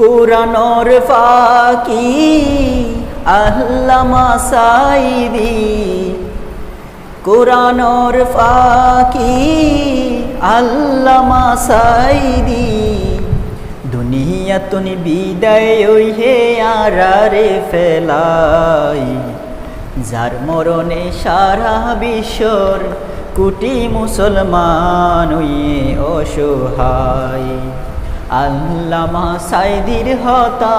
কোরআনর ফাকি আল্লামা সাইদি। কোরআনর ফাকি আল্লামা সাইদি। দুনিয়া তুনি বিদায় ওই হে আরারে ফেলাই। যার মরণে সারা বিশ্বর কুটি মুসলমান অসহায়। আল্লামা সাইদির হতা,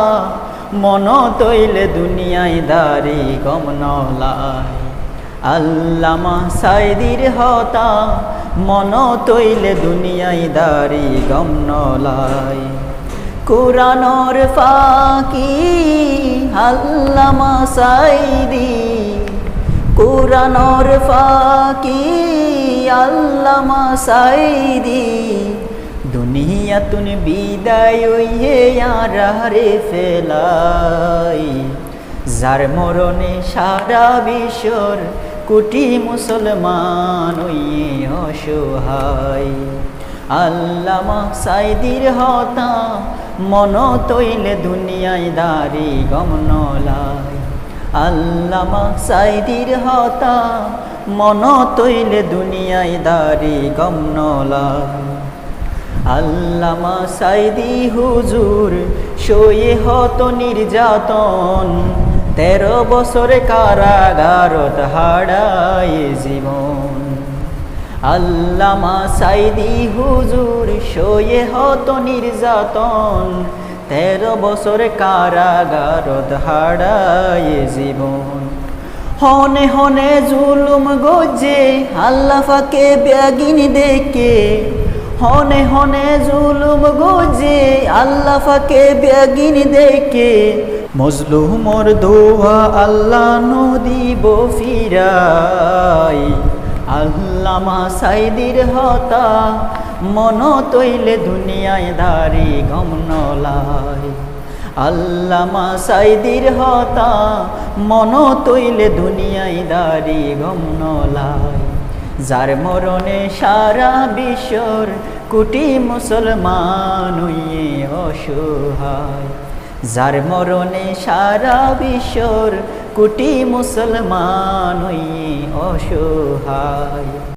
মন তৈলে দুনিয়ায় দারি গমনলায় আল্লামা সাইদির হতা, মন তৈলে দুনিয়ায় দারি গমনলায় কোরআনর ফাকি, আল্লামা সাইদি। কোরআনর ফাকি, আল্লামা সাইদি। দুনিয়া তুন বিদায় ওইয়ে আরে ফেলাই। যার মরণে সারা বিশ্বর কোটি মুসলমান ওইয়ে অসহায়। আল্লামা সাইদির হতা মন তৈলে দুনিয়ায় দারি গমনলায় আল্লামা সাইদির হতা মন তৈলে দুনিয়ায় দারি গমনলায় আল্লামা সাইদি হুজুর সয়ে হত নির্যাতন। তেরো বছরে কারাগারত হারায় জীবন। আল্লামা সাইদি হুজুর সয়ে হত নির্যাতন। তেরো বছরে কারাগারত হারায় জীবন। হনে হনে জুলুম গজে আল্লাফাকে ব্যাগিন দেখে হনে হনে জুলুম গজে আল্লাফাকে ব্যাগিন দেখে। মজলুমর দোয়া আল্লাহ নদীব ফিরাই আল্লামা সাইদির হতা, মন তৈলে দুনিয়ায় দারি গমনলায় আল্লামা সাইদির হতা, মন তৈলে দুনিয়ায় দারি গমনলায় যার মরণে সারা বিশ্বর কোটি মুসলমান অসহায়। যার মরণে সারা বিশ্বর কোটি মুসলমান অসহায়।